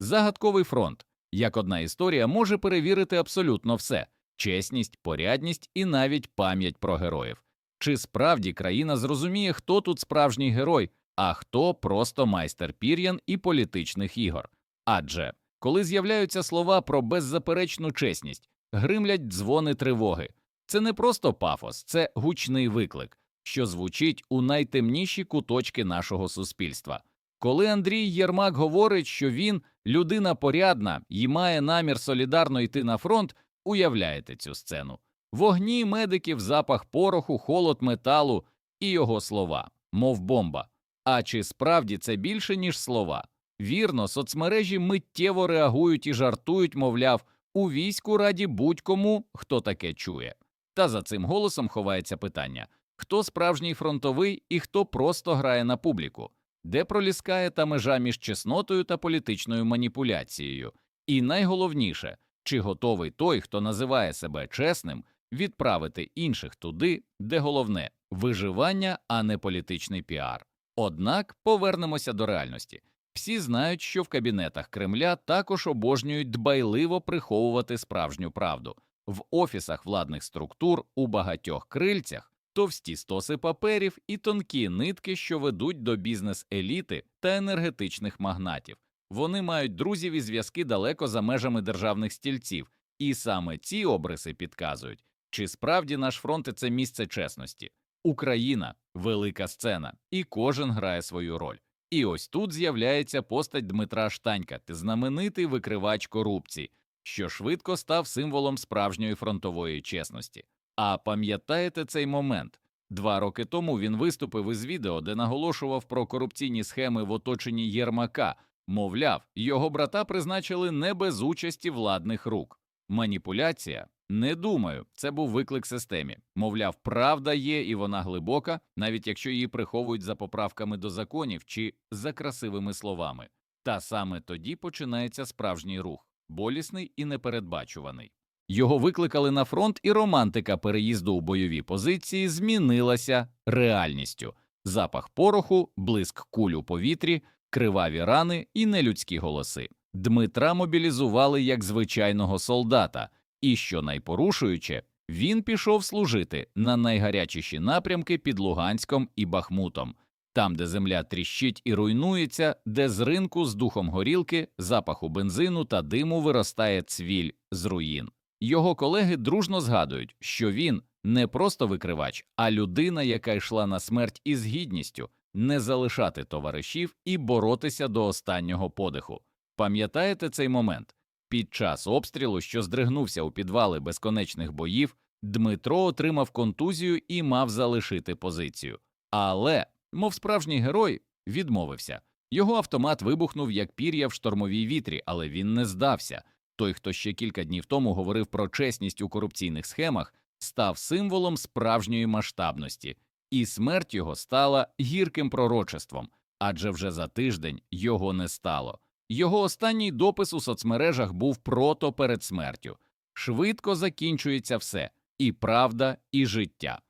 Загадковий фронт, як одна історія, може перевірити абсолютно все чесність, порядність і навіть пам'ять про героїв. Чи справді країна зрозуміє, хто тут справжній герой, а хто просто майстер пір'ян і політичних ігор? Адже коли з'являються слова про беззаперечну чесність, гримлять дзвони тривоги. Це не просто пафос, це гучний виклик, що звучить у найтемніші куточки нашого суспільства. Коли Андрій Єрмак говорить, що він людина порядна і має намір солідарно йти на фронт, уявляєте цю сцену. Вогні медиків, запах пороху, холод металу і його слова, мов бомба. А чи справді це більше, ніж слова? Вірно, соцмережі миттєво реагують і жартують, мовляв, у війську раді будь-кому, хто таке чує. Та за цим голосом ховається питання хто справжній фронтовий і хто просто грає на публіку, де проліскає та межа між чеснотою та політичною маніпуляцією. І найголовніше, чи готовий той, хто називає себе чесним, відправити інших туди, де головне виживання, а не політичний піар. Однак повернемося до реальності. Всі знають, що в кабінетах Кремля також обожнюють дбайливо приховувати справжню правду. В офісах владних структур у багатьох крильцях товсті стоси паперів і тонкі нитки, що ведуть до бізнес-еліти та енергетичних магнатів. Вони мають друзів і зв'язки далеко за межами державних стільців, і саме ці обриси підказують, чи справді наш фронт це місце чесності. Україна велика сцена, і кожен грає свою роль. І ось тут з'являється постать Дмитра Штанька, знаменитий викривач корупції, що швидко став символом справжньої фронтової чесності. А пам'ятаєте цей момент? Два роки тому він виступив із відео, де наголошував про корупційні схеми в оточенні Єрмака, мовляв, його брата призначили не без участі владних рук. Маніпуляція не думаю, це був виклик системі. Мовляв, правда є, і вона глибока, навіть якщо її приховують за поправками до законів чи за красивими словами. Та саме тоді починається справжній рух, болісний і непередбачуваний. Його викликали на фронт, і романтика переїзду у бойові позиції змінилася реальністю: запах пороху, блиск куль у повітрі, криваві рани і нелюдські голоси. Дмитра мобілізували як звичайного солдата, і, що найпорушуюче, він пішов служити на найгарячіші напрямки під Луганськом і Бахмутом, там, де земля тріщить і руйнується, де з ринку з духом горілки, запаху бензину та диму виростає цвіль з руїн. Його колеги дружно згадують, що він не просто викривач, а людина, яка йшла на смерть із гідністю, не залишати товаришів і боротися до останнього подиху. Пам'ятаєте цей момент? Під час обстрілу, що здригнувся у підвали безконечних боїв, Дмитро отримав контузію і мав залишити позицію. Але, мов справжній герой, відмовився. Його автомат вибухнув як пір'я в штормовій вітрі, але він не здався. Той, хто ще кілька днів тому говорив про чесність у корупційних схемах, став символом справжньої масштабності, і смерть його стала гірким пророчеством, адже вже за тиждень його не стало. Його останній допис у соцмережах був прото перед смертю. Швидко закінчується все і правда, і життя.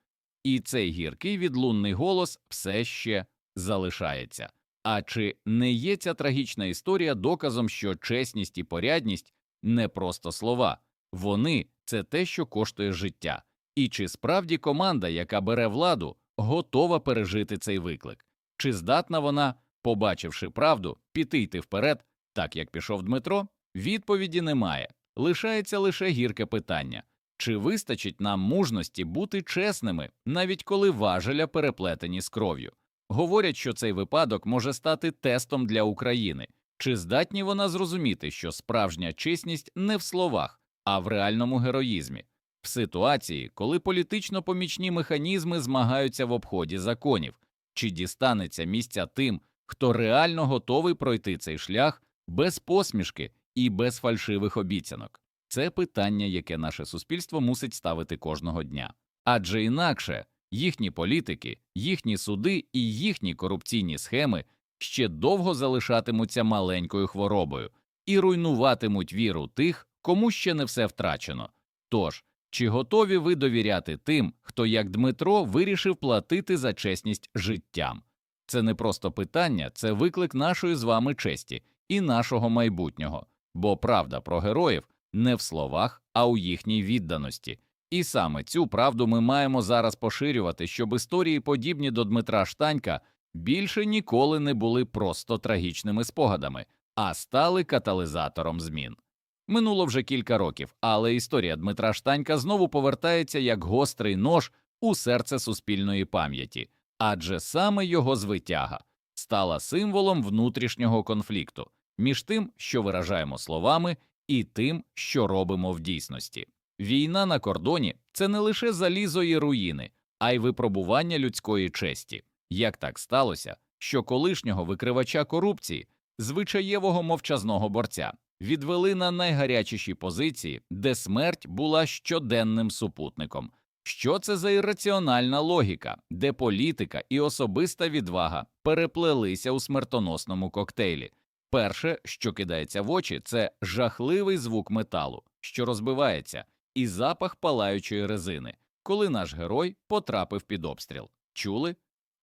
І цей гіркий відлунний голос все ще залишається. А чи не є ця трагічна історія доказом, що чесність і порядність не просто слова, вони це те, що коштує життя, і чи справді команда, яка бере владу, готова пережити цей виклик, чи здатна вона, побачивши правду, піти йти вперед, так як пішов Дмитро? Відповіді немає. Лишається лише гірке питання чи вистачить нам мужності бути чесними, навіть коли важеля переплетені з кров'ю? Говорять, що цей випадок може стати тестом для України. Чи здатні вона зрозуміти, що справжня чесність не в словах, а в реальному героїзмі, в ситуації, коли політично помічні механізми змагаються в обході законів, чи дістанеться місця тим, хто реально готовий пройти цей шлях без посмішки і без фальшивих обіцянок? Це питання, яке наше суспільство мусить ставити кожного дня, адже інакше їхні політики, їхні суди і їхні корупційні схеми ще довго залишатимуться маленькою хворобою і руйнуватимуть віру тих, кому ще не все втрачено. Тож, чи готові ви довіряти тим, хто, як Дмитро, вирішив платити за чесність життям? Це не просто питання, це виклик нашої з вами честі, і нашого майбутнього, бо правда про героїв не в словах, а у їхній відданості. І саме цю правду ми маємо зараз поширювати, щоб історії, подібні до Дмитра Штанька, більше ніколи не були просто трагічними спогадами, а стали каталізатором змін. Минуло вже кілька років, але історія Дмитра Штанька знову повертається як гострий нож у серце суспільної пам'яті, адже саме його звитяга стала символом внутрішнього конфлікту між тим, що виражаємо словами, і тим, що робимо в дійсності. Війна на кордоні це не лише залізо і руїни, а й випробування людської честі. Як так сталося, що колишнього викривача корупції, звичаєвого мовчазного борця, відвели на найгарячіші позиції, де смерть була щоденним супутником. Що це за ірраціональна логіка, де політика і особиста відвага переплелися у смертоносному коктейлі? Перше, що кидається в очі, це жахливий звук металу, що розбивається, і запах палаючої резини, коли наш герой потрапив під обстріл. Чули?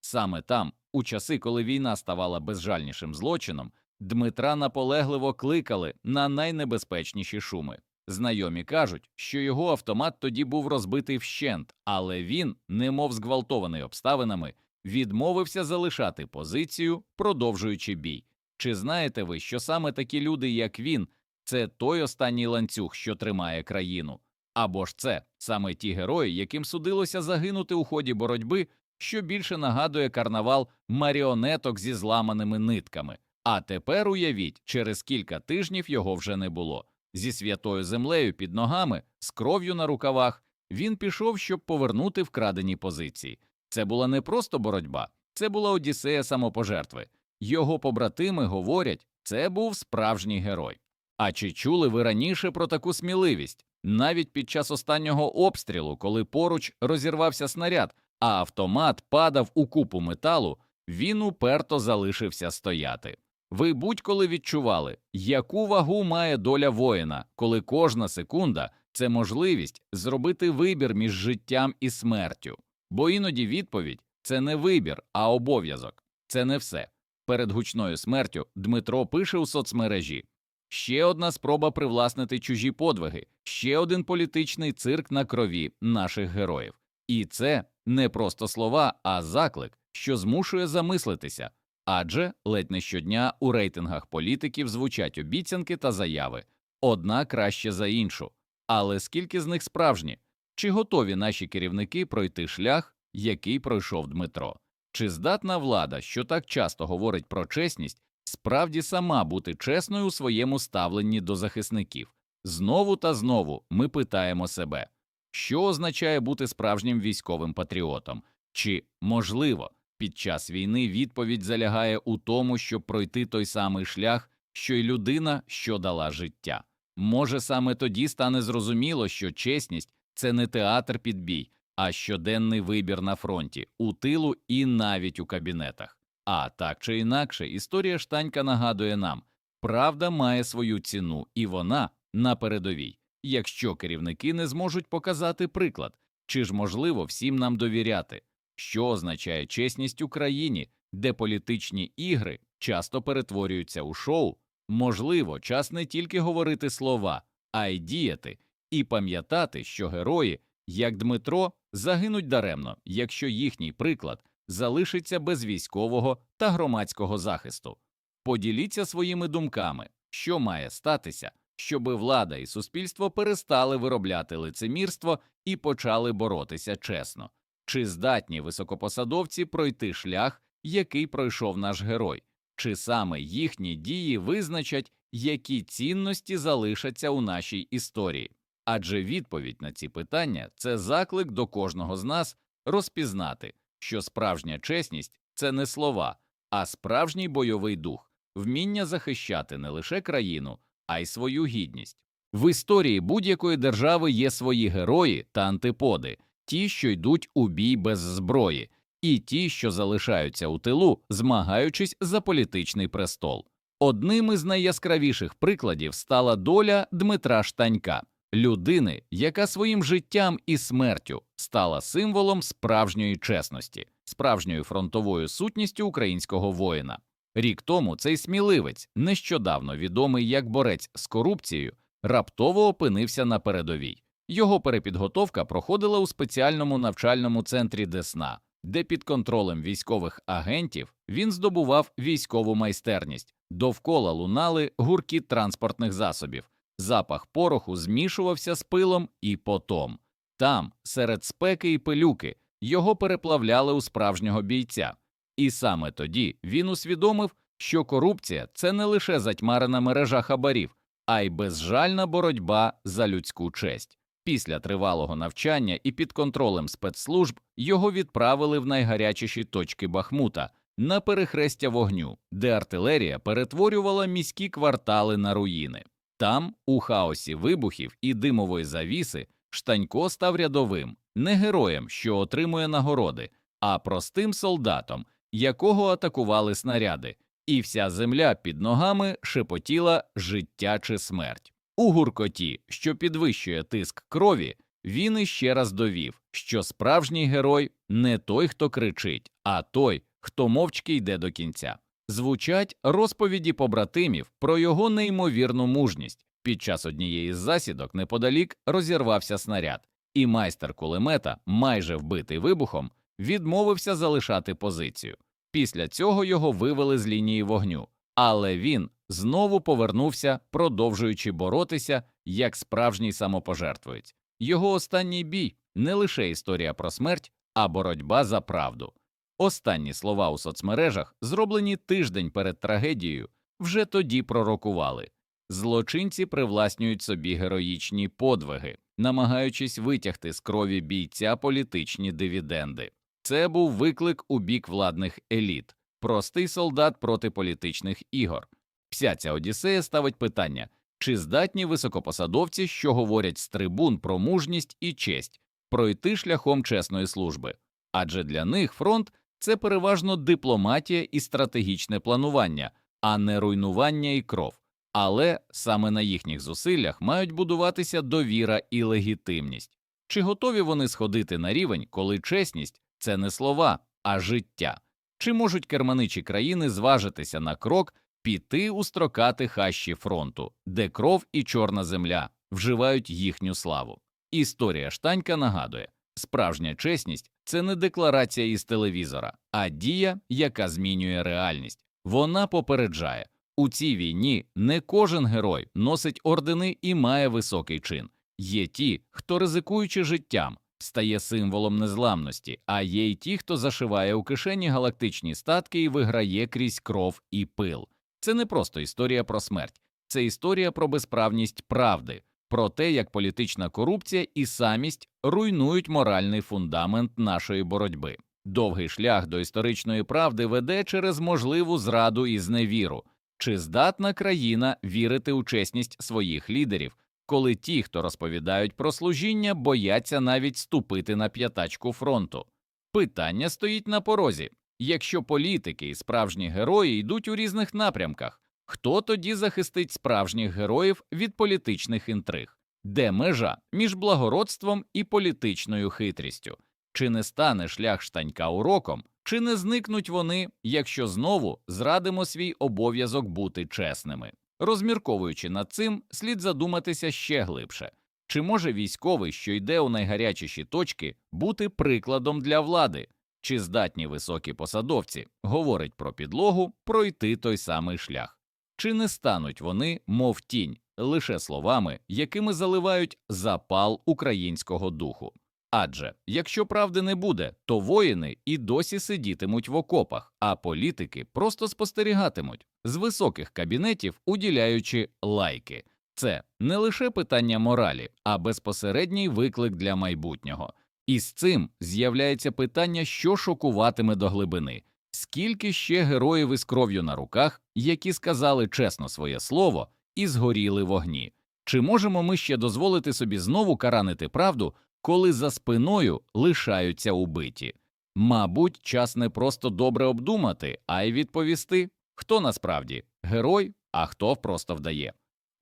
Саме там, у часи, коли війна ставала безжальнішим злочином, Дмитра наполегливо кликали на найнебезпечніші шуми. Знайомі кажуть, що його автомат тоді був розбитий вщент, але він, немов зґвалтований обставинами, відмовився залишати позицію, продовжуючи бій. Чи знаєте ви, що саме такі люди, як він, це той останній ланцюг, що тримає країну? Або ж це саме ті герої, яким судилося загинути у ході боротьби, що більше нагадує карнавал маріонеток зі зламаними нитками. А тепер уявіть, через кілька тижнів його вже не було. Зі святою землею під ногами, з кров'ю на рукавах, він пішов, щоб повернути вкрадені позиції. Це була не просто боротьба, це була одіссея самопожертви. Його побратими говорять, це був справжній герой. А чи чули ви раніше про таку сміливість? Навіть під час останнього обстрілу, коли поруч розірвався снаряд, а автомат падав у купу металу, він уперто залишився стояти. Ви будь-коли відчували, яку вагу має доля воїна, коли кожна секунда це можливість зробити вибір між життям і смертю. Бо іноді відповідь це не вибір, а обов'язок. Це не все. Перед гучною смертю Дмитро пише у соцмережі ще одна спроба привласнити чужі подвиги, ще один політичний цирк на крові наших героїв. І це не просто слова, а заклик, що змушує замислитися. Адже ледь не щодня у рейтингах політиків звучать обіцянки та заяви одна краще за іншу. Але скільки з них справжні? Чи готові наші керівники пройти шлях, який пройшов Дмитро? Чи здатна влада, що так часто говорить про чесність, справді сама бути чесною у своєму ставленні до захисників? Знову та знову ми питаємо себе, що означає бути справжнім військовим патріотом? Чи можливо? Під час війни відповідь залягає у тому, щоб пройти той самий шлях, що й людина, що дала життя. Може, саме тоді стане зрозуміло, що чесність це не театр під бій, а щоденний вибір на фронті, у тилу і навіть у кабінетах. А так чи інакше, історія штанька нагадує нам правда має свою ціну, і вона на передовій. Якщо керівники не зможуть показати приклад, чи ж можливо всім нам довіряти? що означає чесність Україні, де політичні ігри часто перетворюються у шоу. Можливо, час не тільки говорити слова, а й діяти, і пам'ятати, що герої, як Дмитро, загинуть даремно, якщо їхній приклад залишиться без військового та громадського захисту. Поділіться своїми думками, що має статися, щоби влада і суспільство перестали виробляти лицемірство і почали боротися чесно. Чи здатні високопосадовці пройти шлях, який пройшов наш герой, чи саме їхні дії визначать, які цінності залишаться у нашій історії? Адже відповідь на ці питання це заклик до кожного з нас розпізнати, що справжня чесність це не слова, а справжній бойовий дух, вміння захищати не лише країну, а й свою гідність. В історії будь-якої держави є свої герої та антиподи ті, що йдуть у бій без зброї, і ті, що залишаються у тилу, змагаючись за політичний престол. Одним із найяскравіших прикладів стала доля Дмитра Штанька, людини, яка своїм життям і смертю стала символом справжньої чесності, справжньою фронтовою сутністю українського воїна. Рік тому цей сміливець, нещодавно відомий як борець з корупцією, раптово опинився на передовій. Його перепідготовка проходила у спеціальному навчальному центрі Десна, де під контролем військових агентів він здобував військову майстерність. Довкола лунали гурки транспортних засобів, запах пороху змішувався з пилом і потом. Там, серед спеки і пилюки, його переплавляли у справжнього бійця. І саме тоді він усвідомив, що корупція це не лише затьмарена мережа хабарів, а й безжальна боротьба за людську честь. Після тривалого навчання і під контролем спецслужб його відправили в найгарячіші точки Бахмута на перехрестя вогню, де артилерія перетворювала міські квартали на руїни. Там, у хаосі вибухів і димової завіси, Штанько став рядовим, не героєм, що отримує нагороди, а простим солдатом, якого атакували снаряди, і вся земля під ногами шепотіла життя чи смерть. У гуркоті, що підвищує тиск крові, він іще раз довів, що справжній герой не той, хто кричить, а той, хто мовчки йде до кінця. Звучать розповіді побратимів про його неймовірну мужність. Під час однієї з засідок неподалік розірвався снаряд, і майстер кулемета, майже вбитий вибухом, відмовився залишати позицію. Після цього його вивели з лінії вогню, але він знову повернувся, продовжуючи боротися як справжній самопожертвуєць. Його останній бій не лише історія про смерть, а боротьба за правду. Останні слова у соцмережах, зроблені тиждень перед трагедією, вже тоді пророкували. Злочинці привласнюють собі героїчні подвиги, намагаючись витягти з крові бійця політичні дивіденди. Це був виклик у бік владних еліт, простий солдат проти політичних ігор. Вся ця одіссея ставить питання, чи здатні високопосадовці, що говорять з трибун про мужність і честь, пройти шляхом чесної служби, адже для них фронт це переважно дипломатія і стратегічне планування, а не руйнування і кров. Але саме на їхніх зусиллях мають будуватися довіра і легітимність. Чи готові вони сходити на рівень, коли чесність це не слова, а життя? Чи можуть керманичі країни зважитися на крок піти у строкати хащі фронту, де кров і чорна земля вживають їхню славу? Історія штанька нагадує справжня чесність це не декларація із телевізора, а дія, яка змінює реальність. Вона попереджає. У цій війні не кожен герой носить ордени і має високий чин. Є ті, хто, ризикуючи життям, стає символом незламності, а є й ті, хто зашиває у кишені галактичні статки і виграє крізь кров і пил. Це не просто історія про смерть, це історія про безправність правди, про те, як політична корупція і самість руйнують моральний фундамент нашої боротьби. Довгий шлях до історичної правди веде через можливу зраду і зневіру. Чи здатна країна вірити у чесність своїх лідерів, коли ті, хто розповідають про служіння, бояться навіть ступити на п'ятачку фронту? Питання стоїть на порозі. Якщо політики і справжні герої йдуть у різних напрямках, хто тоді захистить справжніх героїв від політичних інтриг? Де межа між благородством і політичною хитрістю? Чи не стане шлях штанька уроком, чи не зникнуть вони, якщо знову зрадимо свій обов'язок бути чесними? Розмірковуючи над цим, слід задуматися ще глибше. Чи може військовий, що йде у найгарячіші точки, бути прикладом для влади? Чи здатні високі посадовці говорить про підлогу пройти той самий шлях? Чи не стануть вони, мов тінь, лише словами, якими заливають запал українського духу? Адже якщо правди не буде, то воїни і досі сидітимуть в окопах, а політики просто спостерігатимуть з високих кабінетів, уділяючи лайки. Це не лише питання моралі, а безпосередній виклик для майбутнього. І з цим з'являється питання, що шокуватиме до глибини, скільки ще героїв із кров'ю на руках, які сказали чесно своє слово і згоріли вогні. Чи можемо ми ще дозволити собі знову каранити правду, коли за спиною лишаються убиті? Мабуть, час не просто добре обдумати, а й відповісти, хто насправді герой, а хто просто вдає.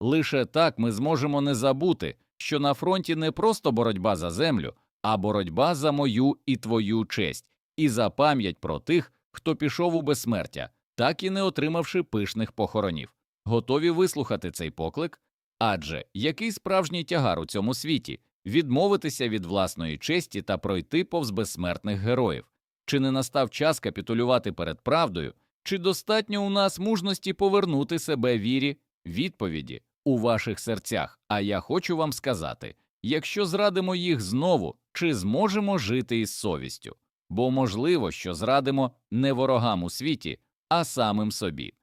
Лише так ми зможемо не забути, що на фронті не просто боротьба за землю, а боротьба за мою і твою честь, і за пам'ять про тих, хто пішов у безсмертя, так і не отримавши пишних похоронів. Готові вислухати цей поклик? Адже який справжній тягар у цьому світі відмовитися від власної честі та пройти повз безсмертних героїв? Чи не настав час капітулювати перед правдою? Чи достатньо у нас мужності повернути себе вірі? Відповіді у ваших серцях. А я хочу вам сказати: якщо зрадимо їх знову, чи зможемо жити із совістю? Бо можливо, що зрадимо не ворогам у світі, а самим собі.